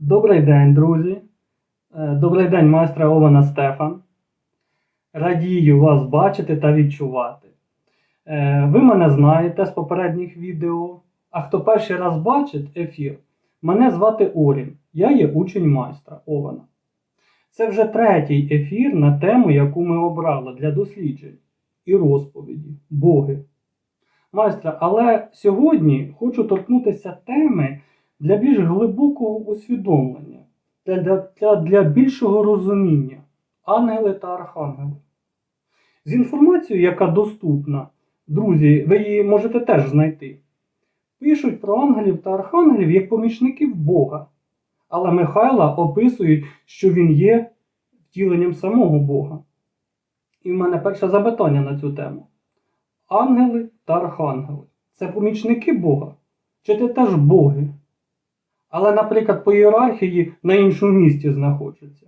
Добрий день, друзі. Е, Добрий день, майстра Ована Стефан. Радію вас бачити та відчувати. Е, Ви мене знаєте з попередніх відео. А хто перший раз бачить ефір, мене звати Орін. Я є учень майстра Ована. Це вже третій ефір на тему, яку ми обрали для досліджень і розповіді Боги. Майстра, але сьогодні хочу торкнутися теми для більш глибокого усвідомлення, для, для, для, для більшого розуміння ангели та архангели. З інформацією, яка доступна, друзі, ви її можете теж знайти. Пишуть про ангелів та архангелів як помічників Бога. Але Михайла описують, що він є втіленням самого Бога. І в мене перше запитання на цю тему. Ангели та архангели це помічники Бога? Чи це теж боги? Але, наприклад, по ієрархії на іншому місці знаходяться.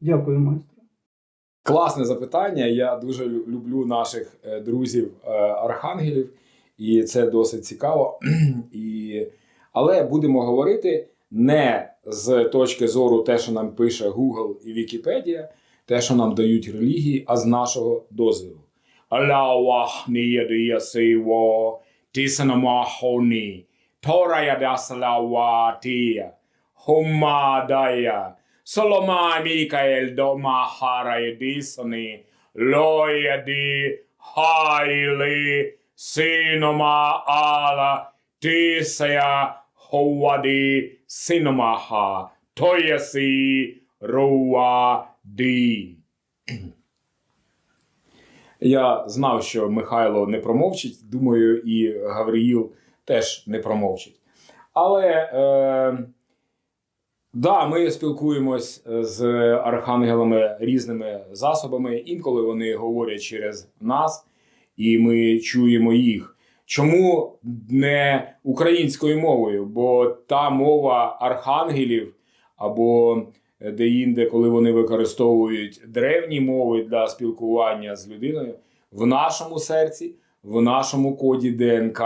Дякую, майстре. Класне запитання. Я дуже люблю наших е, друзів е, архангелів, і це досить цікаво. І... Але будемо говорити не з точки зору те, що нам пише Google і Вікіпедія, те, що нам дають релігії, а з нашого дозволу. Аллах нієдія сиво, тисанамахоні, Торая даславатія, Хумадая, Солома Мікаель до Махара Дисони, Лояді, Хайлі, Синома Ала, Тисая, Ховаді, Синомаха, Тоясі, Руаді. Я знав, що Михайло не промовчить. Думаю, і Гавриїл теж не промовчить. Але е, да, ми спілкуємось з архангелами різними засобами. Інколи вони говорять через нас, і ми чуємо їх. Чому не українською мовою? Бо та мова архангелів або де-інде, коли вони використовують древні мови для спілкування з людиною, в нашому серці, в нашому коді ДНК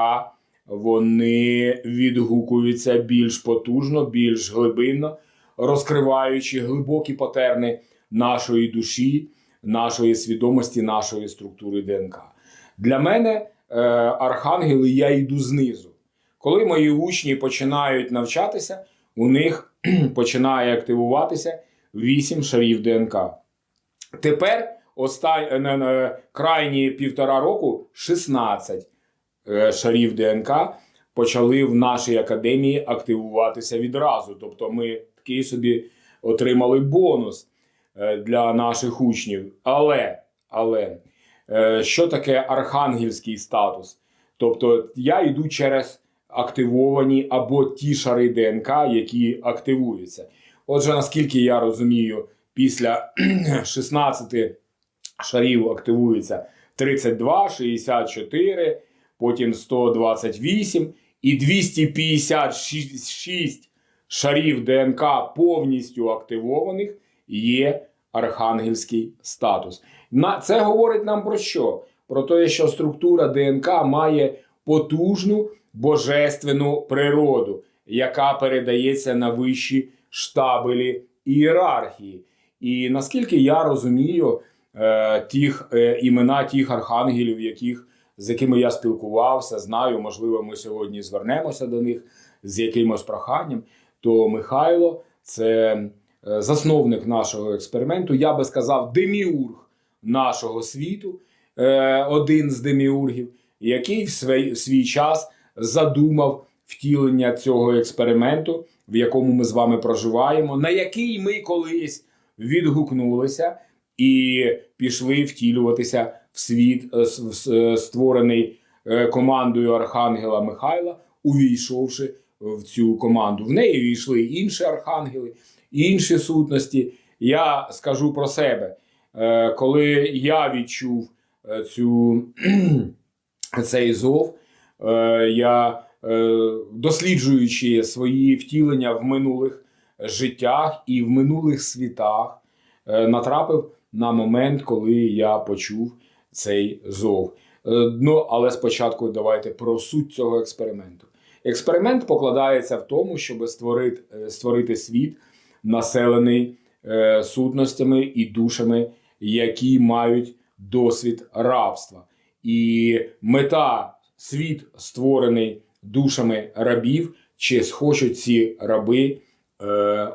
вони відгукуються більш потужно, більш глибинно, розкриваючи глибокі патерни нашої душі, нашої свідомості, нашої структури ДНК. Для мене е, архангели я йду знизу. Коли мої учні починають навчатися, у них починає активуватися 8 шарів ДНК. Тепер остан... е, крайні півтора року 16 е, шарів ДНК почали в нашій академії активуватися відразу. Тобто ми такий собі отримали бонус е, для наших учнів. Але, але е, що таке архангельський статус? Тобто я йду через активовані або ті шари ДНК, які активуються. Отже, наскільки я розумію, після 16 шарів активується 32, 64, потім 128 і 256 шарів ДНК повністю активованих є архангельський статус. Це говорить нам про що? Про те, що структура ДНК має потужну божественну природу, яка передається на вищі штабелі ієрархії. І наскільки я розумію, е, тих е, імена тих архангелів, яких з якими я спілкувався, знаю, можливо, ми сьогодні звернемося до них з якимось проханням. То Михайло це е, засновник нашого експерименту. Я би сказав, деміург нашого світу, е, один з деміургів, який в свій, в свій час задумав втілення цього експерименту, в якому ми з вами проживаємо, на який ми колись відгукнулися і пішли втілюватися в світ, е, е, створений е, командою Архангела Михайла, увійшовши в цю команду. В неї війшли інші архангели, інші сутності. Я скажу про себе, коли я відчув цю, цей зов, я досліджуючи свої втілення в минулих життях і в минулих світах, натрапив на момент, коли я почув цей зов. Е, Ну, але спочатку давайте про суть цього експерименту. Експеримент покладається в тому, щоб створити, е, створити світ, населений е, сутностями і душами, які мають досвід рабства. І мета світ створений душами рабів, чи схочуть ці раби е,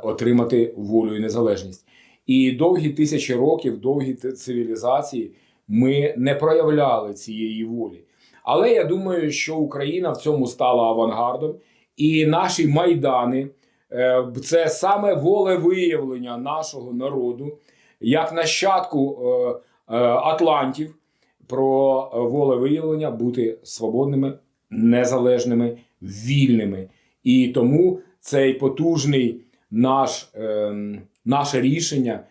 отримати волю і незалежність. І довгі тисячі років, довгі цивілізації ми не проявляли цієї волі. Але я думаю, що Україна в цьому стала авангардом, і наші майдани е, це саме волевиявлення нашого народу, як нащадку е, е, Атлантів, про волевиявлення бути свободними, незалежними, вільними. І тому цей потужний наш, ем, наше рішення,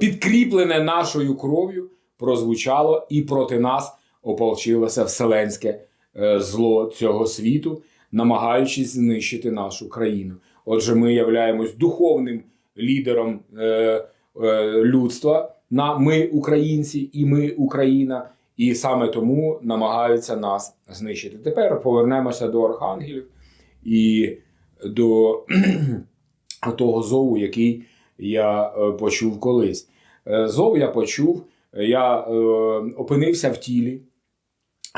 підкріплене нашою кров'ю, прозвучало і проти нас ополчилося вселенське е, зло цього світу, намагаючись знищити нашу країну. Отже, ми являємось духовним лідером е, е, людства. На ми українці, і ми Україна, і саме тому намагаються нас знищити. Тепер повернемося до архангелів і до того зову, який я почув колись. Зов я почув, я е, опинився в тілі,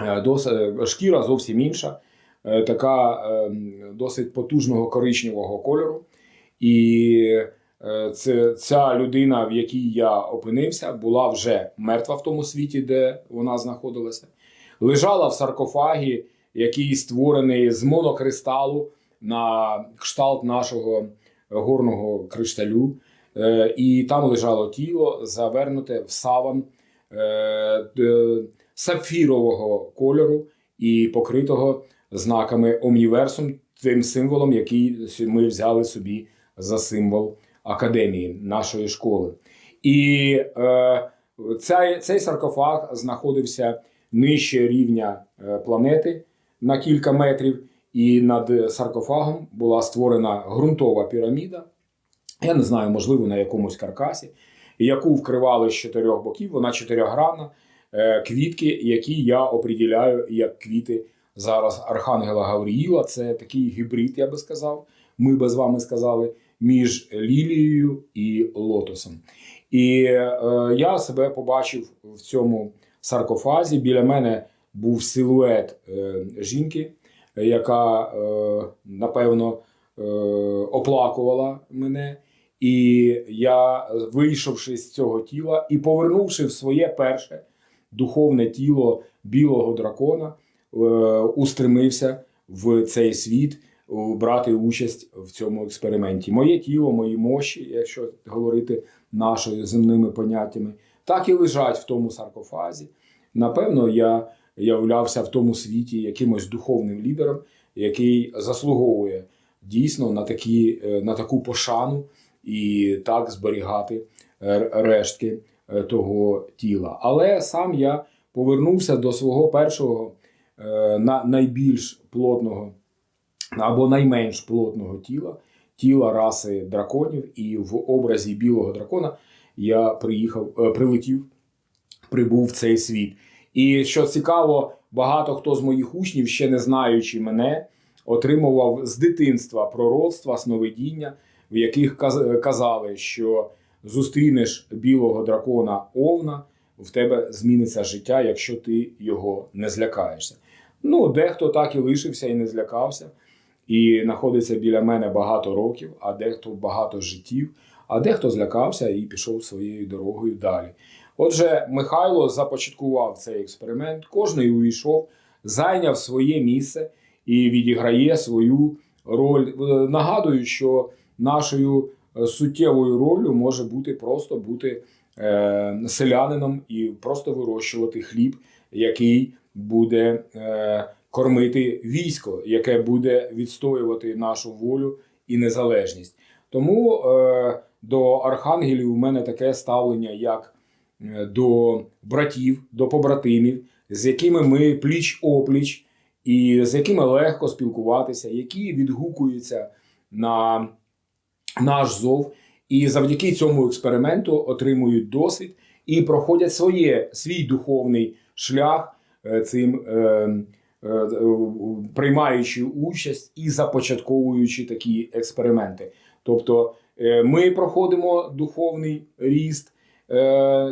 Е, дос, е, шкіра зовсім інша, е, така е, досить потужного коричневого кольору. І е, це, ця людина, в якій я опинився, була вже мертва в тому світі, де вона знаходилася. Лежала в саркофагі, який створений з монокристалу на кшталт нашого горного кришталю. Е, І там лежало тіло, завернуте в саван е, сапфірового кольору і покритого знаками Омніверсум, тим символом, який ми взяли собі за символ академії нашої школи. І е, цей, цей саркофаг знаходився нижче рівня е, планети на кілька метрів, і над саркофагом була створена ґрунтова піраміда. Я не знаю, можливо, на якомусь каркасі, яку вкривали з чотирьох боків. Вона чотирьохгранна, е, квітки, які я оприділяю як квіти зараз Архангела Гавріїла. Це такий гібрид, я би сказав. Ми би з вами сказали, між лілією і лотосом. І е, я себе побачив в цьому саркофазі. Біля мене був силует е, жінки, яка, е, напевно, е, оплакувала мене. І я, вийшовши з цього тіла і повернувши в своє перше духовне тіло білого дракона, е, устремився в цей світ е, брати участь в цьому експерименті. Моє тіло, мої мощі, якщо говорити нашими земними поняттями, так і лежать в тому саркофазі. Напевно, я являвся в тому світі якимось духовним лідером, який заслуговує дійсно на, такі, е, на таку пошану і так зберігати е, рештки е, того тіла. Але сам я повернувся до свого першого е, на найбільш плотного або найменш плотного тіла, тіла раси драконів, і в образі білого дракона я приїхав, прилетів, прибув в цей світ. І що цікаво, багато хто з моїх учнів, ще не знаючи мене, отримував з дитинства пророцтва, сновидіння, в яких казали, що зустрінеш білого дракона овна, в тебе зміниться життя, якщо ти його не злякаєшся. Ну, дехто так і лишився і не злякався, і знаходиться біля мене багато років, а дехто багато життів, а дехто злякався і пішов своєю дорогою далі. Отже, Михайло започаткував цей експеримент, кожний увійшов, зайняв своє місце і відіграє свою роль. Нагадую, що нашою е, суттєвою роллю може бути просто бути е, селянином і просто вирощувати хліб, який буде е, кормити військо, яке буде відстоювати нашу волю і незалежність. Тому до архангелів у мене таке ставлення, як до братів, до побратимів, з якими ми пліч опліч, і з якими легко спілкуватися, які відгукуються на наш зов, і завдяки цьому експерименту отримують досвід і проходять своє, свій духовний шлях е, цим е, е, приймаючи участь і започатковуючи такі експерименти. Тобто е, ми проходимо духовний ріст,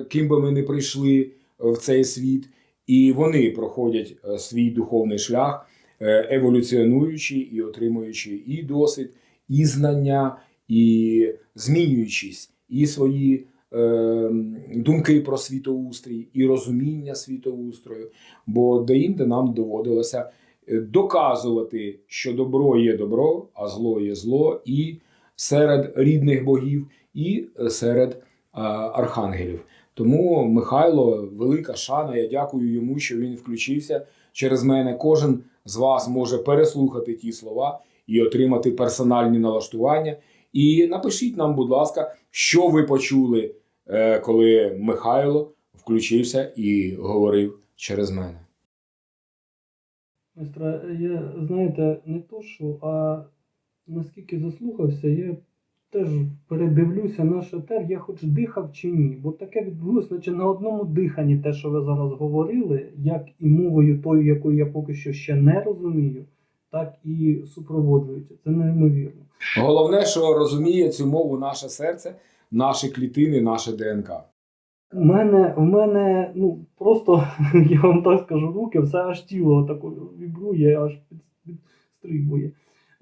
ким би ми не прийшли в цей світ, і вони проходять свій духовний шлях, еволюціонуючи і отримуючи і досвід, і знання, і змінюючись, і свої е, думки про світоустрій, і розуміння світоустрою. Бо деінде нам доводилося е, доказувати, що добро є добро, а зло є зло, і серед рідних богів, і серед е, архангелів. Тому Михайло, велика шана. Я дякую йому, що він включився через мене. Кожен з вас може переслухати ті слова і отримати персональні налаштування. І напишіть нам, будь ласка, що ви почули, е, коли Михайло включився і говорив через мене. Майстра, я, знаєте, не то що, а наскільки заслухався, я теж передивлюся наш етер, я хоч дихав чи ні. Бо таке відбулося, наче на одному диханні те, що ви зараз говорили, як і мовою тою, якою я поки що ще не розумію, так і супроводжується. Це неймовірно. Головне, що розуміє цю мову наше серце, наші клітини, наше ДНК. У мене, в мене, ну просто я вам так скажу, руки, все аж тіло тако вібрує, аж підстрибує.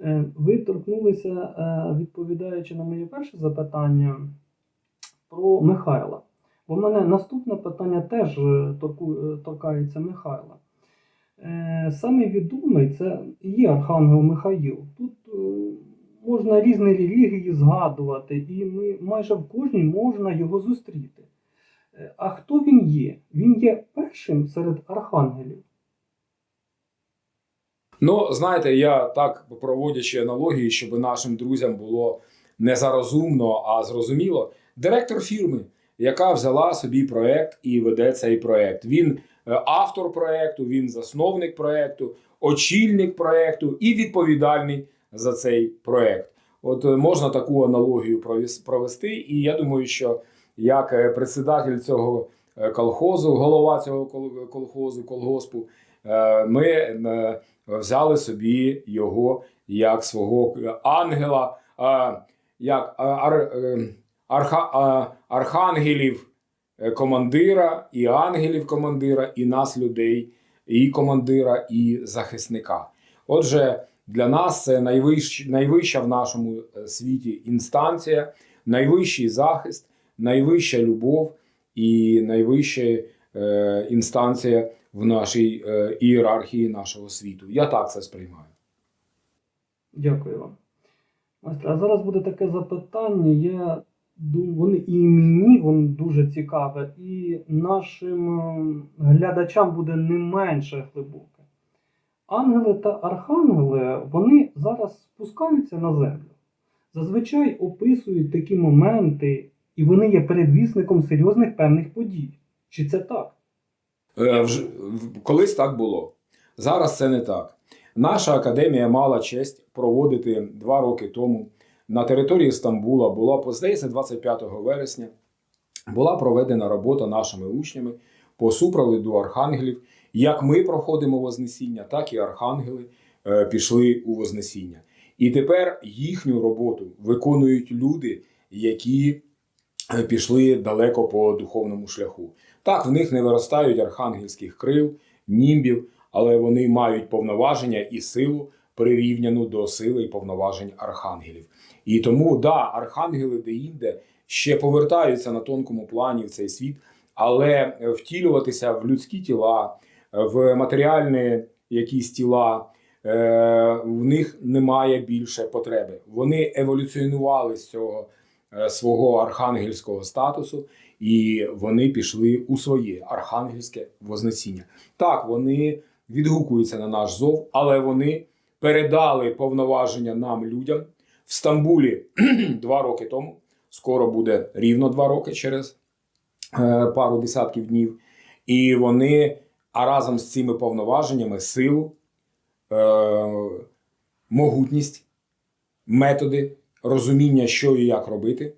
Е, Ви торкнулися, е, відповідаючи на моє перше запитання про Михайла. Бо в мене наступне питання теж е, торкається Михайла. Е, Самий відомий це є Архангел Михаїл. Тут е, можна різні релігії згадувати, і ми майже в кожній можна його зустріти. Е, А хто він є? Він є першим серед архангелів. Ну, знаєте, я так проводячи аналогії, щоб нашим друзям було не зарозумно, а зрозуміло. Директор фірми, яка взяла собі проект і веде цей проект. Він автор проекту, він засновник проекту, очільник проекту і відповідальний за цей проект. От е, можна таку аналогію провести, і я думаю, що як е, председатель цього е, колхозу, голова цього колхозу, колгоспу, е, ми е, взяли собі його як свого ангела, е, як е, ар, е, арха, е, архангелів е, командира, і ангелів командира, і нас, людей, і командира, і захисника. Отже, для нас це найвищ, найвища в нашому е, світі інстанція, найвищий захист, найвища любов і найвища е, інстанція в нашій е, ієрархії нашого світу. Я так це сприймаю. Дякую вам. А зараз буде таке запитання. Я вони і мені воно дуже цікаве, і нашим е, глядачам буде не менше глибоке. Ангели та архангели вони зараз спускаються на землю. Зазвичай описують такі моменти, і вони є передвісником серйозних певних подій. Чи це так? Е, Колись так було. Зараз це не так. Наша академія мала честь проводити два роки тому на території Стамбула. Була здається, 25 вересня. Була проведена робота нашими учнями по супроводу архангелів. Як ми проходимо Вознесіння, так і архангели е, пішли у Вознесіння. І тепер їхню роботу виконують люди, які е, пішли далеко по духовному шляху. Так, в них не виростають архангельських крил, німбів, але вони мають повноваження і силу прирівняну до сили і повноважень архангелів. І тому, да, архангели деінде ще повертаються на тонкому плані в цей світ, але втілюватися в людські тіла, в матеріальні якісь тіла. е, В них немає більше потреби. Вони еволюціонували з цього е, свого архангельського статусу, і вони пішли у своє архангельське вознесіння. Так, вони відгукуються на наш зов, але вони передали повноваження нам, людям в Стамбулі два роки тому. Скоро буде рівно два роки через е, пару десятків днів. І вони, а разом з цими повноваженнями, силу, е, могутність, методи, розуміння, що і як робити.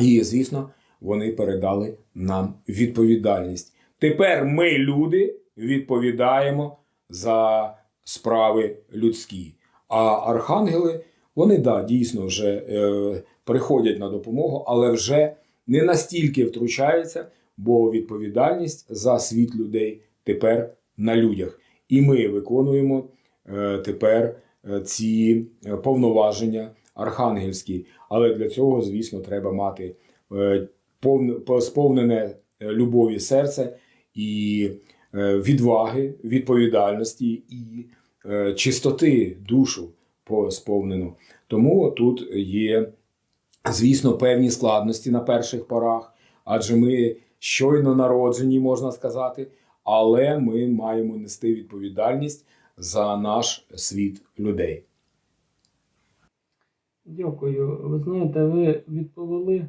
І, звісно, вони передали нам відповідальність. Тепер ми, люди, відповідаємо за справи людські. А архангели, вони да, дійсно вже е, приходять на допомогу, але вже не настільки втручаються, бо відповідальність за світ людей тепер на людях. І ми виконуємо е, тепер е, ці е, повноваження архангельські. Але для цього, звісно, треба мати е, повне, сповнене е, любові серце і е, відваги, відповідальності і е, чистоти душу по- сповнену. Тому тут є, звісно, певні складності на перших порах, адже ми щойно народжені, можна сказати, але ми маємо нести відповідальність за наш світ людей. Дякую. Ви знаєте, ви відповіли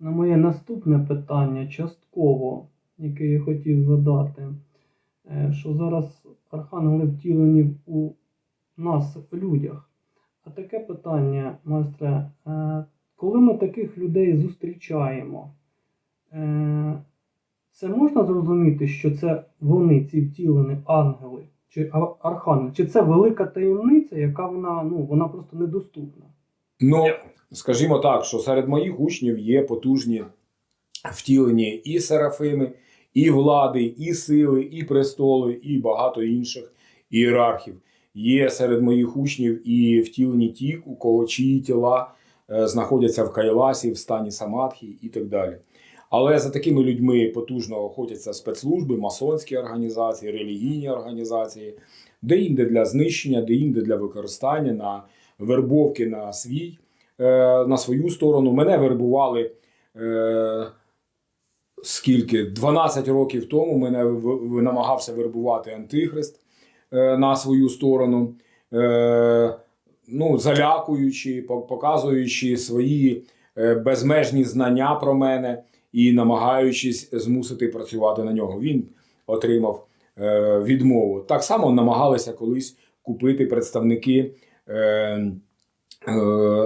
на моє наступне питання частково, яке я хотів задати. Е, Що зараз архангели втілені у нас, людях. А таке питання, майстре, е, коли ми таких людей зустрічаємо, е, це можна зрозуміти, що це вони, ці втілені ангели чи архангели? Чи це велика таємниця, яка вона, ну, вона просто недоступна? Ну, скажімо так, що серед моїх учнів є потужні втілені і серафими, і влади, і сили, і престоли, і багато інших ієрархів. Є серед моїх учнів і втілені ті, у кого чиї тіла е, знаходяться в Кайласі, в стані Самадхі і так далі. Але за такими людьми потужно охотяться спецслужби, масонські організації, релігійні організації, де-інде для знищення, де-інде для використання на вербовки на свій, е, на свою сторону. Мене вербували е, скільки? 12 років тому мене намагався вербувати Антихрист на свою сторону. Е, ну, залякуючи, показуючи свої е, безмежні знання про мене і намагаючись змусити працювати на нього. Він отримав е, відмову. Так само намагалися колись купити представники е, е,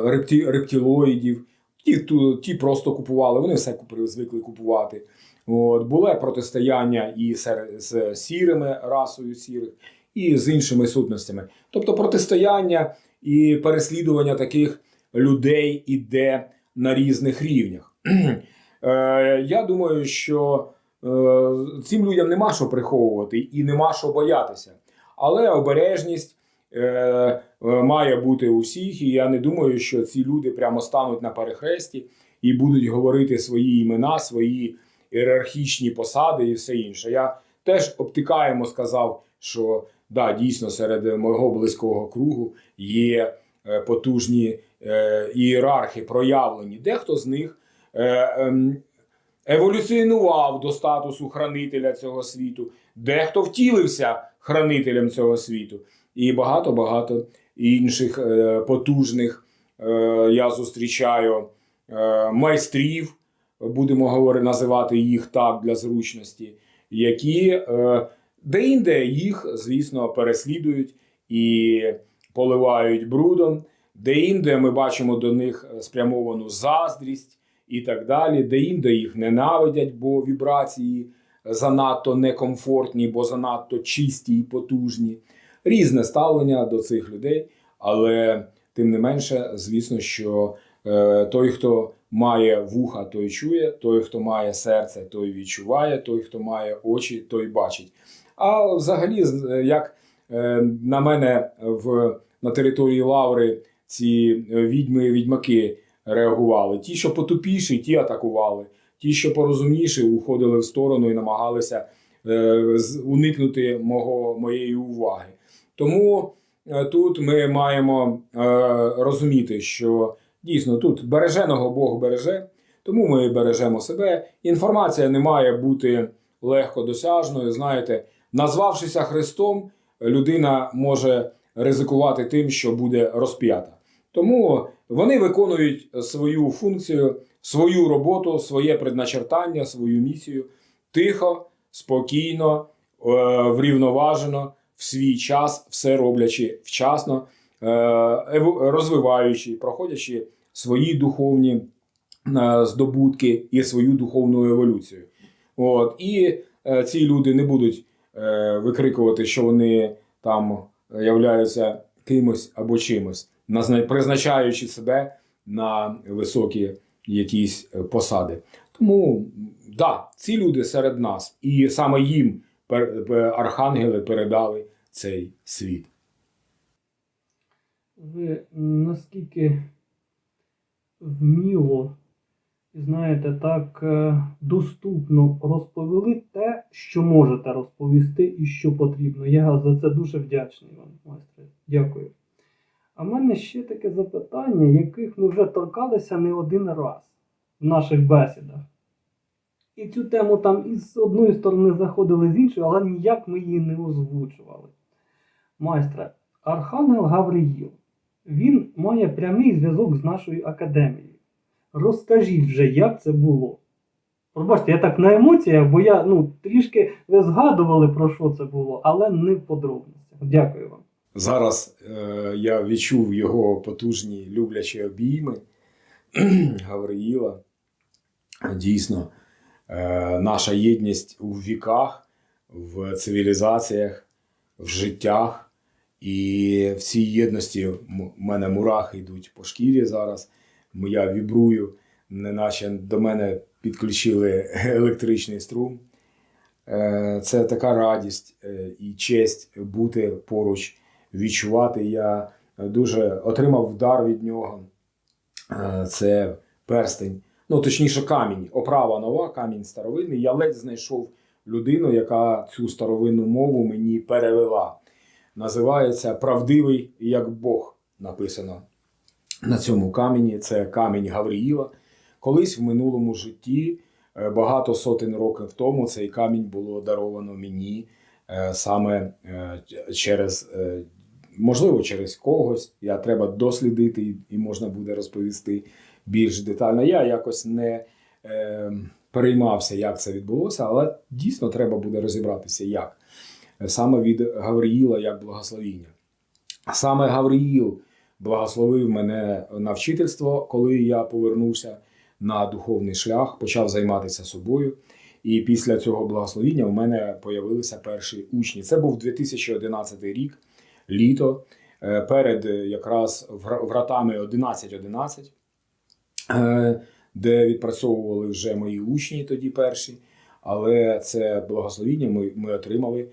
репті, рептилоїдів. Ті, ті просто купували, вони все звикли купувати. От, було протистояння і з сірими расою сірих, і з іншими сутностями. Тобто протистояння і переслідування таких людей іде на різних рівнях. Е, Я думаю, що е, цим людям нема що приховувати і нема що боятися. Але обережність е, має бути у всіх, і я не думаю, що ці люди прямо стануть на перехресті і будуть говорити свої імена, свої ієрархічні посади і все інше. Я теж обтикаємо сказав, що да, дійсно серед мого близького кругу є е, потужні е, ієрархи, проявлені. Дехто з них е, ем, еволюціонував до статусу хранителя цього світу, дехто втілився хранителем цього світу, і багато-багато інших потужних я зустрічаю майстрів, будемо говорити, називати їх так для зручності, які де-інде їх, звісно, переслідують і поливають брудом. Де-інде ми бачимо до них спрямовану заздрість і так далі. Де-інде їх ненавидять, бо вібрації занадто некомфортні, бо занадто чисті і потужні. Різне ставлення до цих людей, але тим не менше, звісно, що е, той, хто має вуха, той чує, той, хто має серце, той відчуває, той, хто має очі, той бачить. А взагалі, з- як е, на мене в, на території Лаври ці е, відьми відьмаки реагували. Ті, що потупіші, ті атакували. Ті, що порозумніші, уходили в сторону і намагалися е, уникнути мого, моєї уваги. Тому е, тут ми маємо е, розуміти, що дійсно тут береженого Бог береже, тому ми бережемо себе. Інформація не має бути легко досяжною. Знаєте, назвавшися Христом, людина може ризикувати тим, що буде розп'ята. Тому вони виконують свою функцію, свою роботу, своє предначертання, свою місію тихо, спокійно, е, врівноважено, в свій час, все роблячи вчасно, е, розвиваючи, проходячи свої духовні е, здобутки і свою духовну еволюцію. От. І ці люди не будуть викрикувати, що вони там являються кимось або чимось, призначаючи себе на високі якісь е, посади. Тому да, ці люди серед нас, і саме їм архангели передали цей світ. Ви наскільки вміло і знаєте, так е, доступно розповіли те, що можете розповісти і що потрібно. Я за це дуже вдячний вам, майстре. Дякую. А в мене ще таке запитання, яких ми вже торкалися не один раз в наших бесідах. І цю тему там із одної сторони заходили з іншої, але ніяк ми її не озвучували. Майстре, Архангел Гавриїл, він має прямий зв'язок з нашою академією. Розкажіть вже, як це було. Пробачте, я так на емоціях, бо я ну, трішки ви згадували про що це було, але не в подробностях. Дякую вам. Зараз е, я відчув його потужні люблячі обійми Гавриїла. Дійсно, е, наша єдність у віках, в цивілізаціях, в життях. І в цій єдності у мене мурахи йдуть по шкірі зараз. Я вібрую, неначе до мене підключили електричний струм. Е, Це така радість е, і честь бути поруч, відчувати. Я дуже отримав дар від нього. Е, Це перстень, ну точніше, камінь. Оправа нова, камінь старовинний. Я ледь знайшов людину, яка цю старовинну мову мені перевела. Називається Правдивий як Бог. Написано на цьому камені. Це камінь Гавриїла. Колись в минулому житті, е, багато сотень років тому, цей камінь було даровано мені е, саме е, через, можливо, через когось. Я треба дослідити і- можна буде розповісти більш детально. Я якось не е, переймався, як це відбулося, але дійсно треба буде розібратися, як. Саме від Гавриїла як благословіння. Саме Гавриїл благословив мене на вчительство, коли я повернувся на духовний шлях, почав займатися собою. І після цього благословіння в мене появилися перші учні. Це був 2011 рік, літо, е, перед е, якраз вратами 11-11, е, де відпрацьовували вже мої учні тоді перші. Але це благословіння ми, ми отримали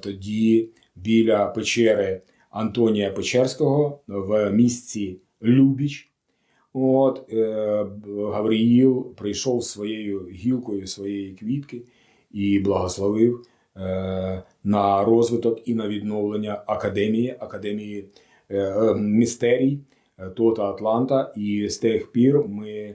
тоді біля печери Антонія Печерського в місті Любіч. От е, Гавриїл прийшов своєю гілкою своєї квітки і благословив е, на розвиток і на відновлення академії, академії е, містерій Тота Атланта. І з тих пір ми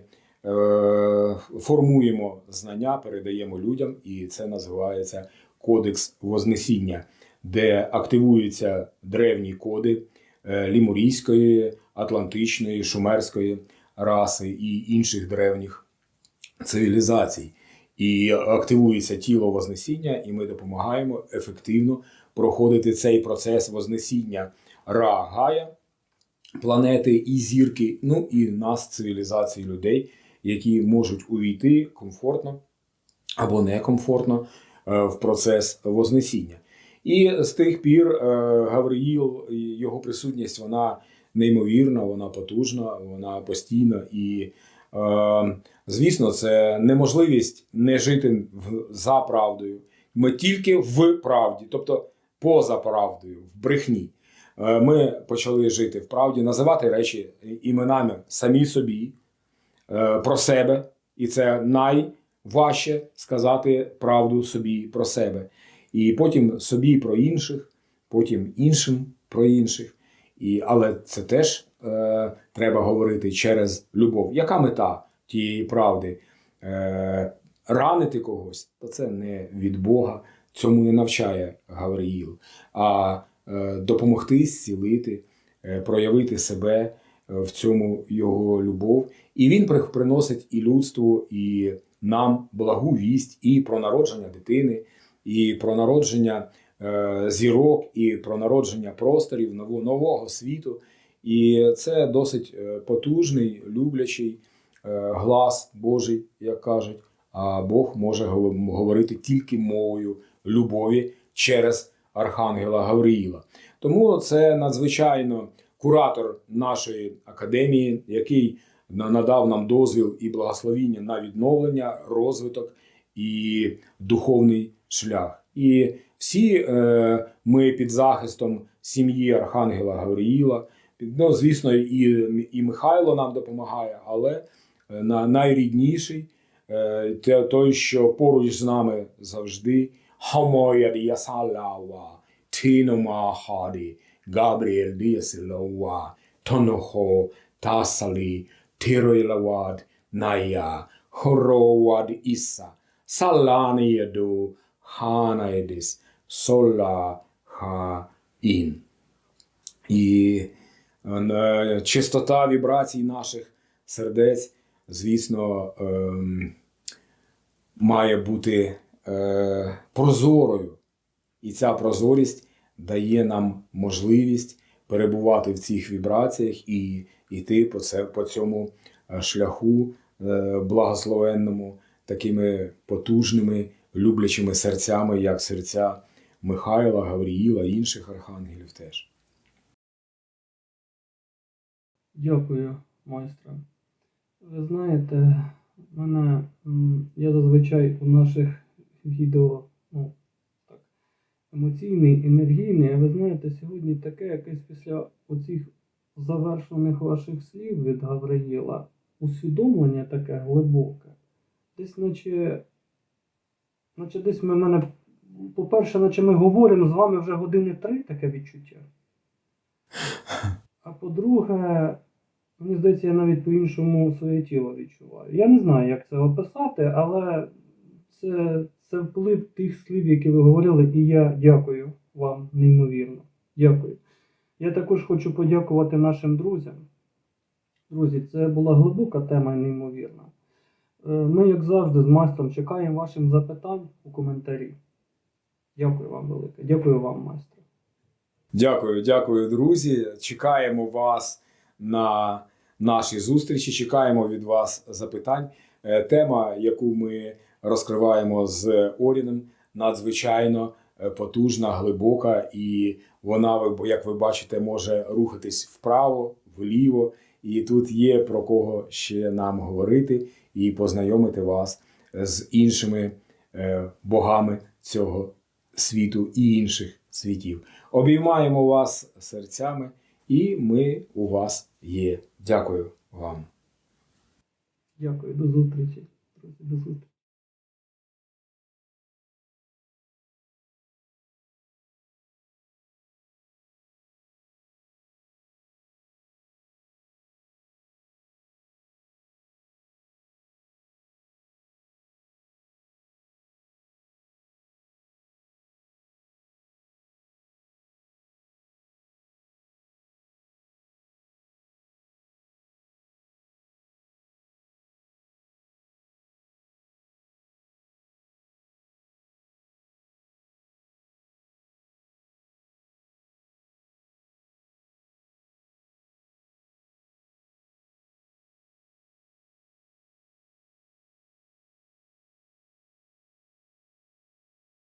формуємо знання, передаємо людям, і це називається Кодекс Вознесіння, де активуються древні коди е, лімурійської, атлантичної, шумерської раси і інших древніх цивілізацій. І активується тіло Вознесіння, і ми допомагаємо ефективно проходити цей процес Вознесіння Ра Гая, планети і зірки, ну і нас, цивілізації людей, які можуть увійти комфортно або некомфортно е, в процес Вознесіння. І з тих пір е, Гавриїл, його присутність, вона неймовірна, вона потужна, вона постійна. І, е, звісно, це неможливість не жити за правдою. Ми тільки в правді, тобто поза правдою, в брехні. Е, Ми почали жити в правді, називати речі іменами самі собі, про себе, і це найважче сказати правду собі про себе. І потім собі про інших, потім іншим про інших. І, але це теж е, треба говорити через любов. Яка мета тієї правди? Е, ранити когось, то це не від Бога, цьому не навчає Гавриїл, а е, допомогти зцілити, е, проявити себе е, в цьому його любов. І він при- приносить і людству, і нам благу вість, і про народження дитини, і про народження е, зірок, і про народження просторів нового, світу. І це досить е, потужний, люблячий е, глас Божий, як кажуть. А Бог може говорити тільки мовою любові через Архангела Гавриїла. Тому це надзвичайно куратор нашої академії, який надав нам дозвіл і благословіння на відновлення, розвиток і духовний шлях. І всі е, ми під захистом сім'ї Архангела Гавриїла. Ну, звісно, і, і Михайло нам допомагає, але е, на найрідніший е, той, що поруч з нами завжди. Тінома хаді, Габріель діясилова, тонохо, тасалі, тиройлавад, ная, хоровад іса, саланіяду, ханаєдіс, сола, ха, ін. І е, чистота вібрацій наших сердець, звісно, ем, має бути е, прозорою. І ця прозорість дає нам можливість перебувати в цих вібраціях і йти по, по цьому е, шляху благословенному, такими потужними, люблячими серцями, як серця Михайла, Гавріїла і інших архангелів теж. Дякую, майстре. Ви знаєте, мене я зазвичай у наших відео ну, так, емоційний, енергійний, а ви знаєте, сьогодні таке якесь після оцих завершених ваших слів від Гавраїла усвідомлення таке глибоке. Десь наче, наче десь ми мене, по-перше, наче ми говоримо з вами вже години три, таке відчуття. А по-друге, мені здається, я навіть по-іншому своє тіло відчуваю. Я не знаю, як це описати, але це, це вплив тих слів, які ви говорили, і я дякую вам неймовірно. Дякую. Я також хочу подякувати нашим друзям. Друзі, це була глибока тема і неймовірна. Е, Ми, як завжди, з майстром чекаємо ваших запитань у коментарі. Дякую вам велике. Дякую вам, майстре. Дякую, дякую, друзі. Чекаємо вас на нашій зустрічі. Чекаємо від вас запитань. Е, Тема, яку ми розкриваємо з Оріном, надзвичайно е, потужна, глибока, і вона, як ви бачите, може рухатись вправо, вліво. І тут є про кого ще нам говорити і познайомити вас з іншими е, богами цього світу і інших світів. Обіймаємо вас серцями, і ми у вас є. Дякую вам. Дякую, до зустрічі. До зустрічі.